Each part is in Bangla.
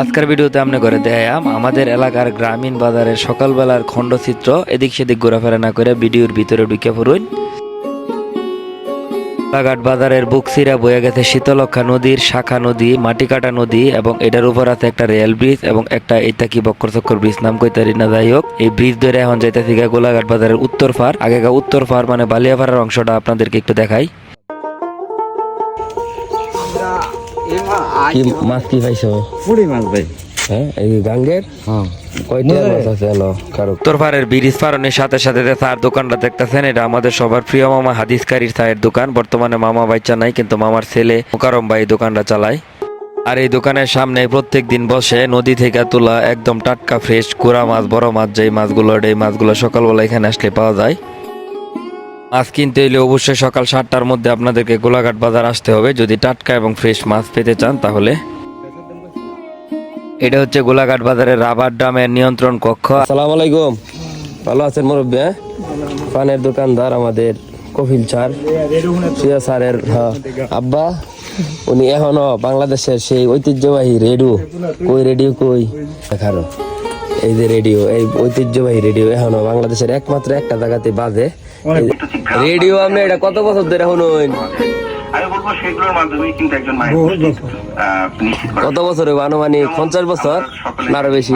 আজকের ভিডিওতে আমরা করে দেখাম আমাদের এলাকার গ্রামীণ বাজারের সকালবেলার খণ্ডচিত্র, এদিক সেদিক ঘোরাফেরা না করে ভিডিওর ভিতরে ঢুকে পড়ুন। বাগাট বাজারের বুকসিরা বয়ে গেছে শীতলক্ষা নদীর শাখা নদী, মাটিকাটা নদী এবং এটার উপর আছে একটা রেল ব্রিজ এবং একটা এটা কি বক্কর চক্কর ব্রিজ, নাম কইতারি না, যাই হোক। এই ব্রিজ ধরে এখন যাইতেছি গোলাঘাট বাজারের উত্তর ফার আগেকার উত্তর ফার মানে বালিয়াপাড়ার অংশটা আপনাদেরকে একটু দেখাই। কি মাছ কি পাইছো পুরি মাছ ভাই। হ্যাঁ এই গাঙ্গের হ্যাঁ। কয়টা মাছ আছে এলো কারও? উত্তর পাড়ের ব্রিজ পারনের সাথে সাথে যে চার দোকানটা দেখতেছেন এটা আমাদের সবার প্রিয় মামা হাদিসকারীর চায়ের দোকান। বর্তমানে মামা বাচ্চা নাই কিন্তু মামার ছেলে মোকারম ভাই এই দোকানটা চালায়। আর এই দোকানের সামনে প্রত্যেক দিন বসে নদী থেকে তোলা একদম টাটকা ফ্রেশ কুড়া মাছ বড় মাছ যেই মাছগুলো এই মাছগুলো সকালবেলা এখানে আসলে পাওয়া যায়। মাছ কিনতে এলে অবশ্যই সকাল সাতটার মধ্যে আপনাদেরকে গোলাঘাট বাজার আসতে হবে। যদি টাটকা এবং ফ্রেশ মাছ পেতে চান তাহলে। এটা হচ্ছে গোলাঘাট বাজারের রাবার ড্রামের নিয়ন্ত্রণ কক্ষ। আসসালামু আলাইকুম। ভালো আছেন মুরব্বী হ্যাঁ? পানের দোকানদার আমাদের কপিল স্যার। প্রিয় স্যারের হ্যাঁ, আব্বা। উনি এখনও বাংলাদেশের সেই ঐতিহ্যবাহী রেডিও। কই রেডিও কই? দেখারো। এই যে রেডিও এই ঐতিহ্যবাহী রেডিও এখনও বাংলাদেশের একমাত্র একটা জায়গাতে বাজে। রেডিও আপনি এটা কত বছর ধরে শুনুন? আমি বলব সেগুলোর মাধ্যমে কিন্তু একজন মায়ের কত বছর আনুমানিক পঞ্চাশ বছর? আরও বেশি।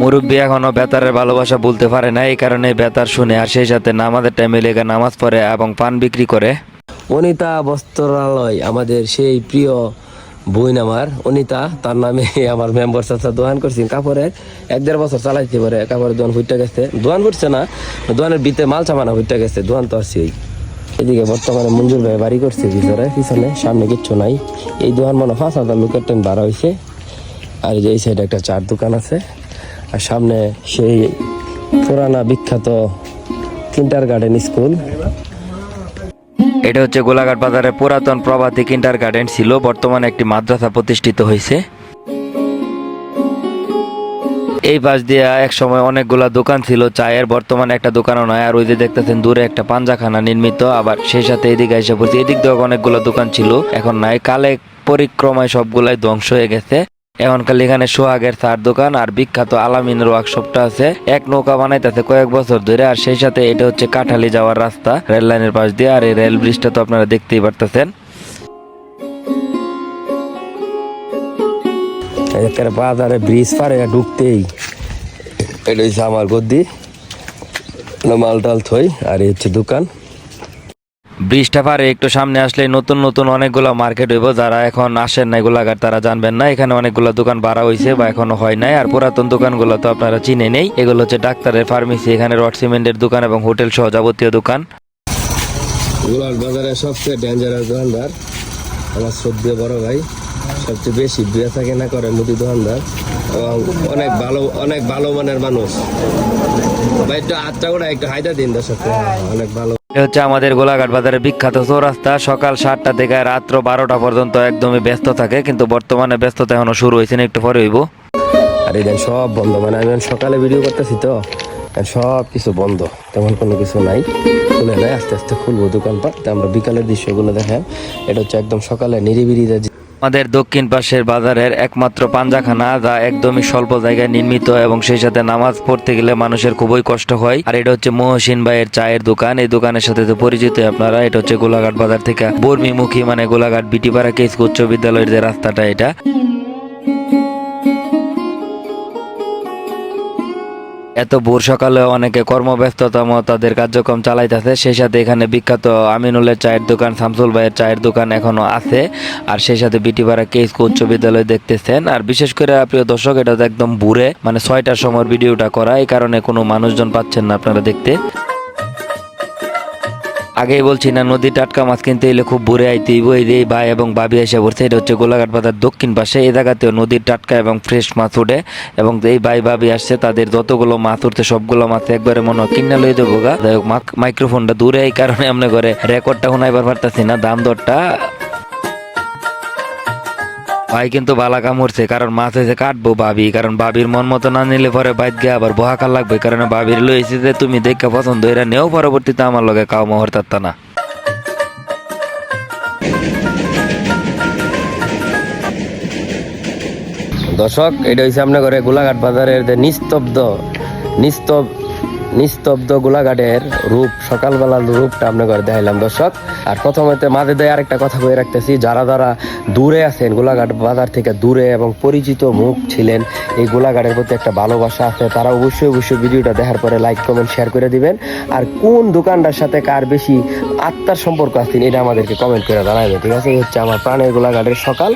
মুরব্বী এখনও বেতারের ভালোবাসা বলতে পারে না এই কারণে বেতার শুনে আর সেই সাথে নামাজের টাইমে লেগে নামাজ পড়ে এবং পান বিক্রি করে। অনিতা বস্ত্রালয় আমাদের সেই প্রিয় বইন আমার, অনিতা, তার নামে আমার মেম্বার চাচা দোকান করছি, কাপড়ের এক দেড় বছর চালাইতে পারে, কাপড়ের দোকান ফুটতে গেছে। দোকান ফুটছে না দোয়ানের ভিতরে মাল চামানা ফুটতে গেছে দোয়ান তো আসছি ওই এদিকে বর্তমানে মঞ্জুর ভাই বাড়ি করছে ভিতরে, পিছনে, সামনে কিচ্ছু নাই। এই দোকান মনে পাঁচ হাজার লোকের ট্রেন ভাড়া হয়েছে আর এই যে এই সাইডে একটা চার দোকান আছে। আর সামনে সেই পুরানা বিখ্যাত কিন্টার গার্ডেন স্কুল। এটা হচ্ছে গোলাঘাট বাজারে পুরাতন প্রভাতী কিন্টার গার্ডেন ছিল, বর্তমানে একটি মাদ্রাসা প্রতিষ্ঠিত হয়েছে। এই পাশ দিয়ে এক সময় অনেকগুলা দোকান ছিল, চায়ের বর্তমানে একটা দোকানও নয় আর ওই যে দেখতেছেন দূরে একটা পাঞ্জাখানা নির্মিত, আবার সেই সাথে এদিকে এসে পড়ছে, এদিক দিয়ে অনেকগুলো দোকান ছিল, এখন নাই। কালে পরিক্রমায় সবগুলাই ধ্বংস হয়ে গেছে। এখন খালি এখানে সোহাগের চার দোকান আর বিখ্যাত আলামিনের ওয়ার্কশপটা আছে। এক নৌকা বানাইতেছে কয়েক বছর ধরে আর সেই সাথে এটা হচ্ছে কাঠালি যাওয়ার রাস্তা, রেল লাইনের পাশ দিয়ে আর এই রেল ব্রিজটা তো আপনারা দেখতেই পারতেছেন। একেবারে বাজারে ব্রিজ পারে ঢুকতেই এটা হচ্ছে আমার গদ্দি মাল টাল থই আর এই হচ্ছে দোকান। ব্রিজটা পারে, একটু সামনে আসলে নতুন নতুন অনেকগুলো মার্কেট হইব, যারা এখন আসেন না গোলাঘাট, তারা জানবেন না। এখানে অনেকগুলো দোকান বাড়া হয়েছে বা এখনও হয় নাই। আর পুরাতন দোকানগুলো তো আপনারা চিনে নেই। এগুলো হচ্ছে ডাক্তারের ফার্মেসি এখানে রড সিমেন্টের দোকান এবং হোটেল সহ যাবতীয় দোকান। গোলাঘাট বাজারের সবচেয়ে ডেঞ্জারাস দোকানদার আমার শ্রদ্ধেয় বড় ভাই। সবচেয়ে বেশি বেচা কেনা করে মুদি দোকানদার। এবং অনেক ভালো অনেক ভালো মানের মানুষ। ভাই, একটু আটটা একটু হাইটা দিন দর্শককে অনেক ভালো। হচ্ছে আমাদের গোলাঘাট বাজারের বিখ্যাত চৌরাস্তা। সকাল সাতটা থেকে রাত্র বারোটা পর্যন্ত একদমই ব্যস্ত থাকে, কিন্তু বর্তমানে ব্যস্ততা এখনও শুরু হয়েছে না, একটু পরে হইব। আর এই সব বন্ধ মানে আমি সকালে ভিডিও করতেছি তো। এখন সব কিছু বন্ধ, তেমন কোনো কিছু নাই। খুলে নাই আস্তে আস্তে খুলবো দোকানপাট। আমরা বিকালের দৃশ্যগুলো দেখাম এটা হচ্ছে একদম সকালে নিরিবিরি আমাদের দক্ষিণ পাশের বাজারের একমাত্র পাঞ্জাখানা যা একদমই স্বল্প জায়গায় নির্মিত এবং সেই সাথে নামাজ পড়তে গেলে মানুষের খুবই কষ্ট হয়। আর এটা হচ্ছে মহসিন ভাইয়ের চায়ের দোকান। এই দোকানের সাথে তো পরিচিত আপনারা। এটা হচ্ছে গোলাঘাট বাজার থেকে বর্মিমুখী মানে গোলাঘাট বিটিপাড়া কেস উচ্চ বিদ্যালয়ের যে রাস্তাটা এটা। এত ভোর সকালে অনেকে কর্মব্যস্ততম তাদের কার্যক্রম চালাইতেছে। সেই সাথে এখানে বিখ্যাত আমিনুলের চায়ের দোকান, শামসুল ভাইয়ের চায়ের দোকান এখনও আছে। আর সেই সাথে বিটিপাড়া কেস উচ্চ বিদ্যালয় দেখতেছেন। আর বিশেষ করে, প্রিয় দর্শক, এটা তো একদম ভুরে মানে ছয়টার সময় ভিডিওটা করা। এই কারণে কোনো মানুষজন পাচ্ছেন না আপনারা দেখতে। আগেই বলছি না, নদী টাটকা মাছ কিনতে এলে খুব ভোরে আইতে হইব। এই এই ভাই এবং বাবি এসে পড়ছে, এটা হচ্ছে গোলাঘাট বাজার দক্ষিণ পাশে। এ জায়গাতেও নদীর টাটকা এবং ফ্রেশ মাছ উঠে এবং এই ভাই বাবি আসছে, তাদের যতগুলো মাছ উঠতে সবগুলো মাছ একবারে মনে হয় কিনা লই দেবো গা। মাইক্রোফোনটা দূরে, এই কারণে আমরা করে রেকর্ডটা শোনাইবার পারতাছি না, দাম দরটা ভাই কিন্তু বালা কামড়ছে কারণ মাছ হয়েছে কাটবো ভাবি, কারণ ভাবির মন মতো না নিলে পরে বাইক গিয়ে আবার বহাকার লাগবে, কারণ ভাবির লইছে যে তুমি দেখে পছন্দ, এরা নেও পরবর্তীতে আমার লগে কাউ মোহর তাত্তা না। দর্শক, এটা হচ্ছে আপনার ঘরে গোলাঘাট বাজারের যে নিস্তব্ধ, নিস্তব নিস্তব্ধ গোলাঘাটের রূপ, সকালবেলার রূপটা আপনার দেখাইলাম, দর্শক। আর প্রথমতে মাঝে দেয় আরেকটা কথা বলে রাখতেছি, যারা যারা দূরে আছেন, গোলাঘাট বাজার থেকে দূরে এবং পরিচিত মুখ ছিলেন, এই গোলাঘাটের প্রতি একটা ভালোবাসা আছে, তারা অবশ্যই অবশ্যই ভিডিওটা দেখার পরে লাইক কমেন্ট শেয়ার করে দিবেন। আর কোন দোকানটার সাথে কার বেশি আত্মার সম্পর্ক আছে এটা আমাদেরকে কমেন্ট করে জানাবেন ঠিক আছে? হচ্ছে আমার প্রাণের গোলাঘাটের সকাল।